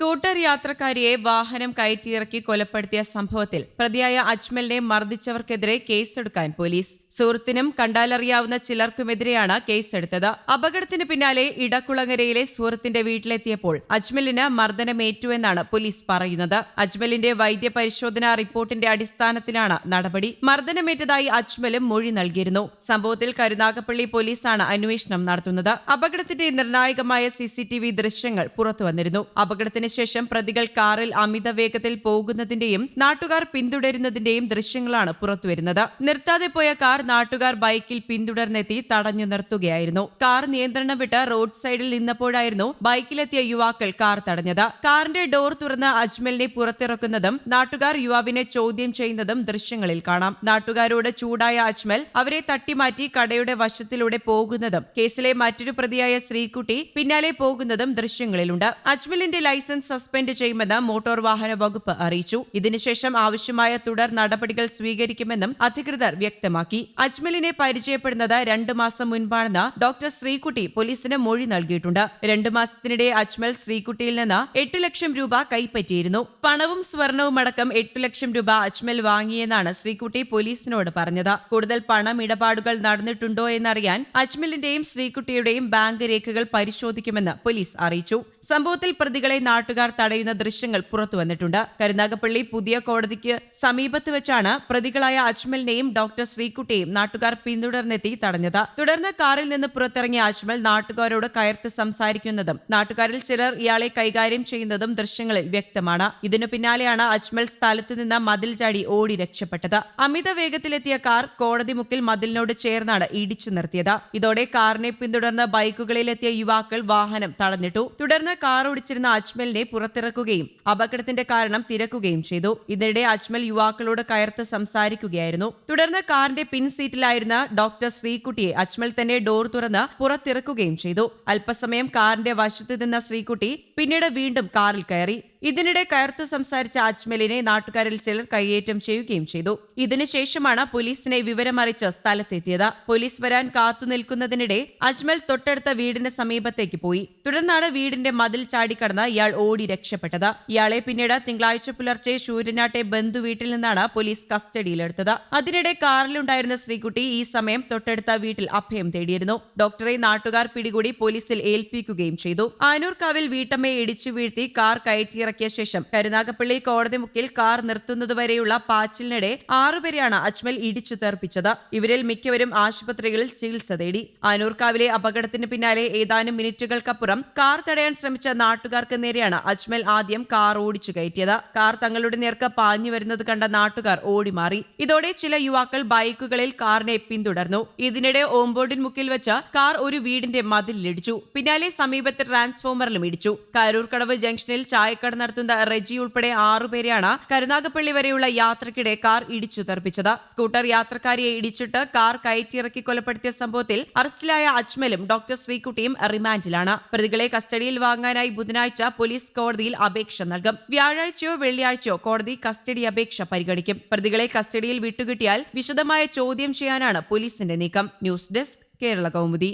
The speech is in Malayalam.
സ്കൂട്ടർ യാത്രക്കാരിയെ വാഹനം കയറ്റിയിറക്കി കൊലപ്പെടുത്തിയ സംഭവത്തിൽ പ്രതിയായ അജ്മലിനെ മർദ്ദിച്ചവർക്കെതിരെ കേസെടുക്കാൻ പോലീസ്. സുഹൃത്തിനും കണ്ടാലറിയാവുന്ന ചിലർക്കുമെതിരെയാണ് കേസെടുത്തത്. അപകടത്തിന് പിന്നാലെ ഇടക്കുളങ്ങരയിലെ സുഹൃത്തിന്റെ വീട്ടിലെത്തിയപ്പോൾ അജ്മലിന് മർദ്ദനമേറ്റുവെന്നാണ് പോലീസ് പറയുന്നത്. അജ്മലിന്റെ വൈദ്യപരിശോധനാ റിപ്പോർട്ടിന്റെ അടിസ്ഥാനത്തിലാണ് നടപടി. മർദ്ദനമേറ്റതായി അജ്മലും മൊഴി നൽകിയിരുന്നു. സംഭവത്തിൽ കരുനാഗപ്പള്ളി പോലീസാണ് അന്വേഷണം നടത്തുന്നത്. അപകടത്തിന്റെ നിർണായകമായ സിസിടിവി ദൃശ്യങ്ങൾ പുറത്തുവന്നിരുന്നു. അപകടത്തിന് ശേഷം പ്രതികൾ കാറിൽ അമിത വേഗത്തിൽ പോകുന്നതിന്റെയും നാട്ടുകാർ പിന്തുടരുന്നതിന്റെയും ദൃശ്യങ്ങളാണ് പുറത്തുവരുന്നത്. നിർത്താതെ പോയ കാർ നാട്ടുകാർ ബൈക്കിൽ പിന്തുടർന്നെത്തി തടഞ്ഞു നിർത്തുകയായിരുന്നു. കാർ നിയന്ത്രണം വിട്ട് റോഡ് സൈഡിൽ നിന്നപ്പോഴായിരുന്നു ബൈക്കിലെത്തിയ യുവാക്കൾ കാർ തടഞ്ഞത്. കാറിന്റെ ഡോർ തുറന്ന് അജ്മലിനെ പുറത്തിറക്കുന്നതും നാട്ടുകാർ യുവാവിനെ ചോദ്യം ചെയ്യുന്നതും ദൃശ്യങ്ങളിൽ കാണാം. നാട്ടുകാരോട് ചൂടായ അജ്മൽ അവരെ തട്ടിമാറ്റി കടയുടെ വശത്തിലൂടെ പോകുന്നതും കേസിലെ മറ്റൊരു പ്രതിയായ ശ്രീകുട്ടി പിന്നാലെ പോകുന്നതും ദൃശ്യങ്ങളിലുണ്ട്. അജ്മലിന്റെ ലൈസൻസ് സസ്പെൻഡ് ചെയ്യുമെന്ന് മോട്ടോർ വാഹന വകുപ്പ് അറിയിച്ചു. ഇതിനുശേഷം ആവശ്യമായ തുടർ നടപടികൾ സ്വീകരിക്കുമെന്നും അധികൃതർ വ്യക്തമാക്കി. അജ്മലിനെ പരിചയപ്പെടുന്നത് രണ്ടു മാസം മുൻപാണെന്ന് ഡോക്ടർ ശ്രീകുട്ടി പോലീസിന് മൊഴി നൽകിയിട്ടുണ്ട്. രണ്ടു മാസത്തിനിടെ അജ്മൽ ശ്രീകുട്ടിയിൽ നിന്ന് എട്ട് ലക്ഷം രൂപ കൈപ്പറ്റിയിരുന്നു. പണവും സ്വർണവും അടക്കം എട്ട് ലക്ഷം രൂപ അജ്മൽ വാങ്ങിയെന്നാണ് ശ്രീകുട്ടി പോലീസിനോട് പറഞ്ഞത്. കൂടുതൽ പണം ഇടപാടുകൾ നടന്നിട്ടുണ്ടോ എന്നറിയാൻ അജ്മലിന്റെയും ശ്രീകുട്ടിയുടെയും ബാങ്ക് രേഖകൾ പരിശോധിക്കുമെന്ന് പോലീസ് അറിയിച്ചു. സംഭവത്തിൽ പ്രതികളെ നാട്ടുകാർ തടയുന്ന ദൃശ്യങ്ങൾ പുറത്തുവന്നിട്ടുണ്ട് കരുനാഗപ്പള്ളി പുതിയ കോടതിക്ക് സമീപത്ത് വെച്ചാണ് പ്രതികളായ അജ്മലിനെയും ഡോക്ടർ ശ്രീകുട്ടിയെയും നാട്ടുകാർ പിന്തുടർന്നെത്തി തടഞ്ഞത്. തുടർന്ന് കാറിൽ നിന്ന് പുറത്തിറങ്ങിയ അജ്മൽ നാട്ടുകാരോട് കയർത്ത് സംസാരിക്കുന്നതും നാട്ടുകാരിൽ ചിലർ ഇയാളെ കൈകാര്യം ചെയ്യുന്നതും ദൃശ്യങ്ങളിൽ വ്യക്തമാണ്. ഇതിനു പിന്നാലെയാണ് അജ്മൽ സ്ഥലത്തു നിന്ന് മതിൽ ചാടി ഓടി രക്ഷപ്പെട്ടത്. അമിത വേഗത്തിലെത്തിയ കാർ കോടതി മുക്കിൽ മതിലിനോട് ചേർന്നാണ് ഇടിച്ചു നിർത്തിയത്. ഇതോടെ കാറിനെ പിന്തുടർന്ന് ബൈക്കുകളിലെത്തിയ യുവാക്കൾ വാഹനം തടഞ്ഞിട്ടു. തുടർന്ന് കാർ ഓടിച്ചിരുന്ന അജ്മലിനെ പുറത്തിറക്കുകയും അപകടത്തിന്റെ കാരണം തിരക്കുകയും ചെയ്തു. ഇതിനിടെ അജ്മൽ യുവാക്കളോട് കയർത്ത് സംസാരിക്കുകയായിരുന്നു. തുടർന്ന് കാറിന്റെ പിൻ സീറ്റിലായിരുന്ന ഡോക്ടർ ശ്രീകുട്ടിയെ അജ്മൽ തന്നെ ഡോർ തുറന്ന് പുറത്തിറക്കുകയും ചെയ്തു. അല്പസമയം കാറിന്റെ വശത്ത് നിന്ന ശ്രീകുട്ടി പിന്നീട് വീണ്ടും കാറിൽ കയറി. ഇതിനിടെ കയർത്ത് സംസാരിച്ച അജ്മലിനെ നാട്ടുകാരിൽ ചിലർ കൈയേറ്റം ചെയ്യുകയും ചെയ്തു. ഇതിനുശേഷമാണ് പോലീസിനെ വിവരമറിച്ച് സ്ഥലത്തെത്തിയത്. പോലീസ് വരാൻ കാത്തു നിൽക്കുന്നതിനിടെ അജ്മൽ തൊട്ടടുത്ത വീടിന് സമീപത്തേക്ക് പോയി. തുടർന്നാണ് വീടിന്റെ മതിൽ ചാടിക്കടന്ന് ഇയാൾ ഓടി രക്ഷപ്പെട്ടത്. ഇയാളെ പിന്നീട് തിങ്കളാഴ്ച പുലർച്ചെ ശൂര്യനാട്ടെ ബന്ധു വീട്ടിൽ നിന്നാണ് പോലീസ് കസ്റ്റഡിയിലെടുത്തത്. അതിനിടെ കാറിലുണ്ടായിരുന്ന ശ്രീകുട്ടി ഈ സമയം തൊട്ടടുത്ത വീട്ടിൽ അഭയം തേടിയിരുന്നു. ഡോക്ടറെ നാട്ടുകാർ പിടികൂടി പോലീസിൽ ഏൽപ്പിക്കുകയും ചെയ്തു. ആനൂർക്കാവിൽ വീട്ടമ്മയെ ഇടിച്ചു വീഴ്ത്തി കാർ കയറ്റിയിറക്കിയ ശേഷം കരുനാഗപ്പള്ളി കോടതി മുക്കിൽ കാർ നിർത്തുന്നതുവരെയുള്ള പാച്ചിലിനിടെ ആറുപേരെയാണ് അജ്മൽ ഇടിച്ചു തെർപ്പിച്ചത് ഇവരിൽ മിക്കവരും ആശുപത്രികളിൽ ചികിത്സ തേടി. അനൂർക്കാവിലെ അപകടത്തിന് പിന്നാലെ ഏതാനും മിനിറ്റുകൾക്കപ്പുറം കാർ തടയാൻ ശ്രമിച്ച നാട്ടുകാർക്ക് നേരെയാണ് അജ്മൽ ആദ്യം കാർ ഓടിച്ചു കയറ്റിയത്. കാർ തങ്ങളുടെ നേർക്ക് പാഞ്ഞു വരുന്നത് കണ്ട നാട്ടുകാർ ഓടിമാറി. ഇതോടെ ചില യുവാക്കൾ ബൈക്കുകളിൽ കാറിനെ പിന്തുടർന്നു. ഇതിനിടെ ഓംബോർഡിൻ മുക്കിൽ വെച്ച് കാർ ഒരു വീടിന്റെ മതിലിടിച്ചു. പിന്നാലെ സമീപത്തെ ട്രാൻസ്ഫോമറിലും ഇടിച്ചു. കരൂർക്കടവ് ജംഗ്ഷനിൽ ചായക്കട നടത്തുന്ന റെജി ഉൾപ്പെടെ ആറുപേരെയാണ് കരുനാഗപ്പള്ളി വരെയുള്ള യാത്രക്കിടെ കാർ ഇടിച്ചു തെറിപ്പിച്ചത്. സ്കൂട്ടർ യാത്രക്കാരിയെ ഇടിച്ചിട്ട് കാർ കയറ്റിയിറക്കി കൊലപ്പെടുത്തിയ സംഭവത്തിൽ അറസ്റ്റിലായ അജ്മലും ഡോക്ടർ ശ്രീകുട്ടിയും റിമാൻഡിലാണ്. പ്രതികളെ കസ്റ്റഡിയിൽ വാങ്ങാനായി ബുധനാഴ്ച പോലീസ് കോടതിയിൽ അപേക്ഷ നൽകും. വ്യാഴാഴ്ചയോ വെള്ളിയാഴ്ചയോ കോടതി കസ്റ്റഡി അപേക്ഷ പരിഗണിക്കും. പ്രതികളെ കസ്റ്റഡിയിൽ വിട്ടുകിട്ടിയാൽ വിശദമായ ചോദ്യം ചെയ്യാനാണ് പോലീസിന്റെ നീക്കം. News desk Kerala Kaumudi.